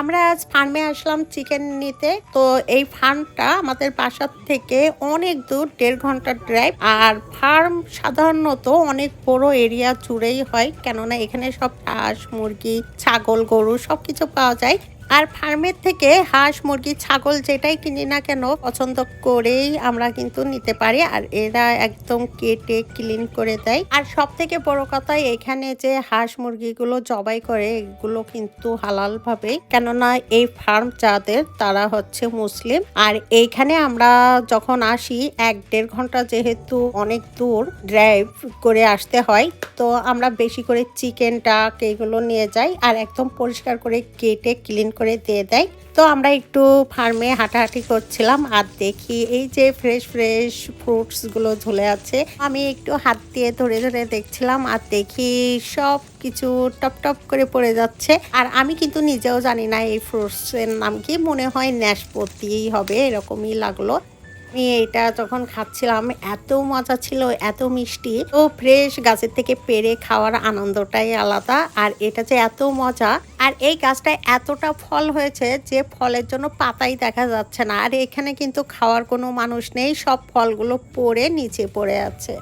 আমরা আজ ফার্মে আসলাম চিকেন নিতে। তো এই ফার্মটা আমাদের বাসার থেকে অনেক দূর, দেড় ঘণ্টার ড্রাইভ আর ফার্ম সাধারণত অনেক বড় এরিয়া জুড়েই হয়। কেননা এখানে সব হাঁস, মুরগি, ছাগল, গরু সবকিছু পাওয়া যায়। আর ফার্মের থেকে হাঁস, মুরগি, ছাগল যেটাই কিনি না কেন, পছন্দ করেই আমরা কিন্তু নিতে পারি আর এরা একদম কেটে ক্লিন করে দেয়। আর সব থেকে বড় কথা এখানে যে হাঁস, মুরগিগুলো জবাই করে, এগুলো কিন্তু হালাল ভাবে কেননা এই ফার্ম যাদের, তারা হচ্ছে মুসলিম। আর এইখানে আমরা যখন আসি, এক দেড় ঘণ্টা যেহেতু অনেক দূর ড্রাইভ করে আসতে হয়, তো আমরা বেশি করে চিকেনটা এগুলো নিয়ে যাই আর একদম পরিষ্কার করে কেটে ক্লিন করে দিয়ে দেয়। তো আমরা একটু ফার্মে হাঁটাহাঁটি করছিলাম আর দেখি এই যে ফ্রেশ ফ্রেশ ফ্রুটসগুলো ঝুলে আছে। আমি একটু হাত দিয়ে ধরে ধরে দেখছিলাম আর দেখি সব কিছু টপ টপ করে পড়ে যাচ্ছে। আর আমি কিন্তু নিজেও জানি না এই ফ্রুটস এর নাম কি, মনে হয় ন্যাশপতিই হবে, এরকমই লাগল। আমি এটা যখন খাচ্ছিলাম, এত মজা ছিল, এত মিষ্টি। তো ফ্রেশ গাছের থেকে পেরে খাওয়ার আনন্দটাই আলাদা। আর এটা যে এত মজা আর এই গাছটায় এতটা ফল হয়েছে যে ফলের জন্য পাতাই দেখা যাচ্ছে না। আর এখানে কিন্তু খাওয়ার কোনো মানুষ নেই, সব ফলগুলো পড়ে নিচে পড়ে আছে।